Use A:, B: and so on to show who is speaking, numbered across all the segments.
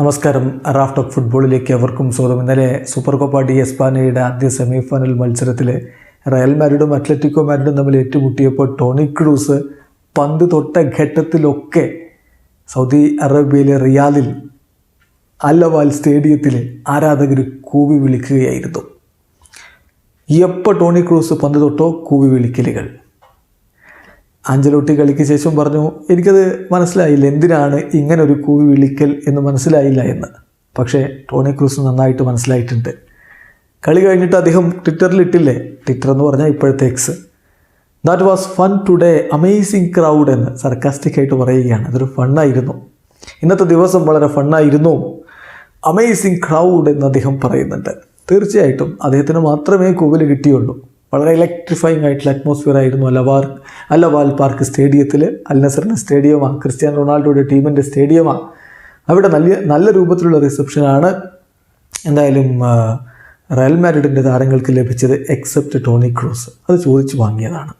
A: നമസ്കാരം. Raf talk ഫുട്ബോളിലേക്ക് അവർക്കും സ്വാഗതം. ഇന്നലെ സൂപ്പർ കോപ്പ ഡി എസ്പാനയുടെ ആദ്യ സെമിഫൈനൽ മത്സരത്തിൽ റയൽ മാരിഡും അത്ലറ്റിക്കോ മാരിഡും തമ്മിൽ ഏറ്റുമുട്ടിയപ്പോൾ ടോണി ക്രൂസ് പന്ത് തൊട്ട ഘട്ടത്തിലൊക്കെ സൗദി അറേബ്യയിലെ റിയാദിൽ അല്ലവാൽ സ്റ്റേഡിയത്തിൽ ആരാധകർ കൂവി വിളിക്കുകയായിരുന്നു. എപ്പോൾ ടോണി ക്രൂസ് പന്ത് തൊട്ടോ കൂവി വിളിക്കലുകൾ? ആഞ്ചലോട്ടി കളിക്ക് ശേഷം പറഞ്ഞു എനിക്കത് മനസ്സിലായില്ല എന്തിനാണ് ഇങ്ങനെ ഒരു കൂവി വിളിക്കൽ എന്ന് മനസ്സിലായില്ല എന്ന്? പക്ഷേ ടോണി ക്രൂസ് നന്നായിട്ട് മനസ്സിലായിട്ടുണ്ട്. കളി കഴിഞ്ഞിട്ട് അദ്ദേഹം ട്വിറ്ററിൽ ഇട്ടില്ലേ? ട്വിറ്റർ എന്ന് പറഞ്ഞാൽ ഇപ്പോഴത്തെ X that was fun today amazing crowd എന്ന് സർക്കാസ്റ്റിക് ആയിട്ട് പറയുകയാണ്. അതൊരു ഫണ്ണായിരുന്നു ഇന്നത്തെ ദിവസം വളരെ ഫണ്ണായിരുന്നു അമേസിങ് ക്രൗഡ് എന്ന് അദ്ദേഹം പറയുന്നുണ്ട്. തീർച്ചയായിട്ടും അദ്ദേഹത്തിന് മാത്രമേ കൂവൽ കിട്ടിയുള്ളൂ. വളരെ ഇലക്ട്രിഫൈങ് ആയിട്ടുള്ള അറ്റ്മോസ്ഫിയർ ആയിരുന്നു അലവാർ അലവാൽ പാർക്ക് സ്റ്റേഡിയത്തിൽ അൽ നസറിന്റെ സ്റ്റേഡിയമാണ് ക്രിസ്ത്യാനോ റൊണാൾഡോയുടെ ടീമിന്റെ സ്റ്റേഡിയമാണ് അവിടെ നല്ല നല്ല രൂപത്തിലുള്ള റിസപ്ഷനാണ് എന്തായാലും റയൽ മാരിഡിന്റെ താരങ്ങൾക്ക് ലഭിച്ചത് എക്സെപ്റ്റ് ടോണി ക്രൂസ്. അത് ചോദിച്ചു വാങ്ങിയതാണ്.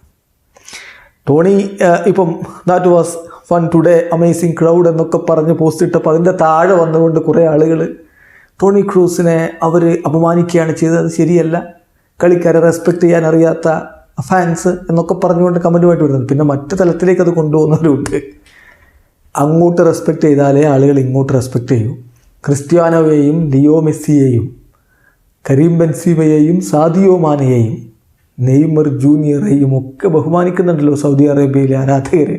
A: ടോണി ഇപ്പം that was fun today amazing crowd എന്നൊക്കെ പറഞ്ഞ് പോസ്റ്റ് ഇട്ടപ്പോൾ അതിന്റെ താഴെ വന്നുകൊണ്ട് കുറേ ആളുകൾ ടോണി ക്രൂസിനെ അവർ അപമാനിക്കുകയാണ് ചെയ്തത്. അത് ശരിയല്ല. കളിക്കാരെ റെസ്പെക്റ്റ് ചെയ്യാൻ അറിയാത്ത ഫാൻസ് എന്നൊക്കെ പറഞ്ഞുകൊണ്ട് കമന്റുമായിട്ട് വരുന്നത് പിന്നെ മറ്റു തലത്തിലേക്ക് അത് കൊണ്ടുപോകുന്നവരുണ്ട്. അങ്ങോട്ട് റെസ്പെക്റ്റ് ചെയ്താലേ ആളുകൾ ഇങ്ങോട്ട് റെസ്പെക്റ്റ് ചെയ്യൂ. ക്രിസ്ത്യാനോയെയും ലിയോ മെസ്സിയെയും കരീം ബെൻസീമയെയും സാദിയോ മാനയെയും നെയ്മർ ജൂനിയറേയും ഒക്കെ ബഹുമാനിക്കുന്നുണ്ടല്ലോ സൗദി അറേബ്യയിലെ ആരാധകർ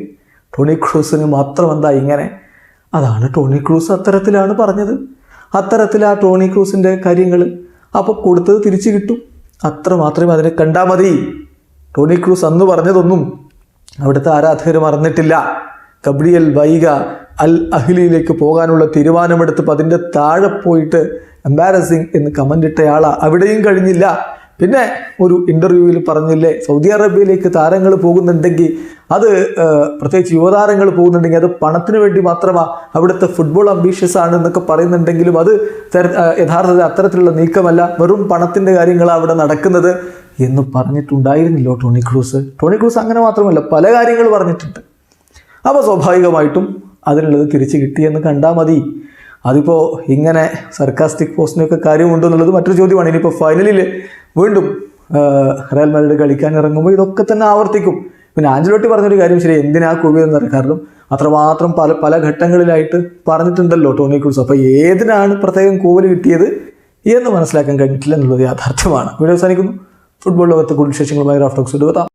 A: ടോണി ക്രൂസിന് മാത്രം എന്താ ഇങ്ങനെ? അതാണ് ടോണി ക്രൂസ് അത്തരത്തിലാണ് പറഞ്ഞത്. അത്തരത്തിൽ ആ ടോണി ക്രൂസിന്റെ കാര്യങ്ങൾ അപ്പോൾ കൊടുത്തത് തിരിച്ചു കിട്ടും. അത്ര മാത്രമേ അതിനെ കണ്ടാൽ മതി. ടോണി ക്രൂസ് അന്ന് പറഞ്ഞതൊന്നും അവിടുത്തെ ആരാധകർ മറന്നിട്ടില്ല. കബ്രിയൽ വൈഗ അൽ അഹ്ലിയിലേക്ക് പോകാനുള്ള തീരുമാനമെടുത്തപ്പോൾ അതിന്റെ താഴെ പോയിട്ട് എംബാരസിങ് എന്ന് കമന്റ് ഇട്ടയാളാണ് അവിടെയും കഴിഞ്ഞില്ല. പിന്നെ ഒരു ഇന്റർവ്യൂവിൽ പറഞ്ഞില്ലേ സൗദി അറേബ്യയിലേക്ക് താരങ്ങൾ പോകുന്നുണ്ടെങ്കിൽ അത് പ്രത്യേകിച്ച് യുവതാരങ്ങൾ പോകുന്നുണ്ടെങ്കിൽ അത് പണത്തിന് വേണ്ടി മാത്രമാണ് അവിടുത്തെ ഫുട്ബോൾ അംബീഷ്യസ് ആണ് എന്നൊക്കെ പറയുന്നുണ്ടെങ്കിലും അത് യഥാർത്ഥത്തിൽ അത്തരത്തിലുള്ള നീക്കമല്ല. വെറും പണത്തിന്റെ കാര്യങ്ങളാണ് അവിടെ നടക്കുന്നത് എന്ന് പറഞ്ഞിട്ടുണ്ടായിരുന്നില്ലോ ടോണി ക്രൂസ്. ടോണി ക്രൂസ് അങ്ങനെ മാത്രമല്ല പല കാര്യങ്ങൾ പറഞ്ഞിട്ടുണ്ട്. അപ്പോൾ സ്വാഭാവികമായിട്ടും അതിനുള്ളത് തിരിച്ചു കിട്ടിയെന്ന് കണ്ടാൽ മതി. അതിപ്പോൾ ഇങ്ങനെ സർക്കാസ്റ്റിക് പോസ്റ്റിനൊക്കെ കാര്യമുണ്ടോ എന്നുള്ളത് മറ്റൊരു ചോദ്യമാണ്. ഇനിയിപ്പോൾ ഫൈനലിൽ വീണ്ടും റയൽ മാഡ്രിഡ് കളിക്കാൻ ഇറങ്ങുമ്പോൾ ഇതൊക്കെ തന്നെ ആവർത്തിക്കും. പിന്നെ ആഞ്ചലോട്ടി പറഞ്ഞൊരു കാര്യം ശരി എന്തിനാ കൂവിയെന്ന് കാരണം അത്രമാത്രം പല പല ഘട്ടങ്ങളിലായിട്ട് പറഞ്ഞിട്ടുണ്ടല്ലോ ടോണി ക്രൂസ്. അപ്പോൾ ഏതിനാണ് പ്രത്യേകം കൂവൽ കിട്ടിയത് എന്ന് മനസ്സിലാക്കാൻ കഴിഞ്ഞിട്ടില്ല എന്നുള്ളത് യാഥാർത്ഥ്യമാണ്. വീഡിയോ അവസാനിക്കുന്നു. ഫുട്ബോൾ ലോകത്തെ കൂടുതൽ വിശേഷങ്ങളുമായി റാഫ്റ്റോക്സ് എടുക്കാം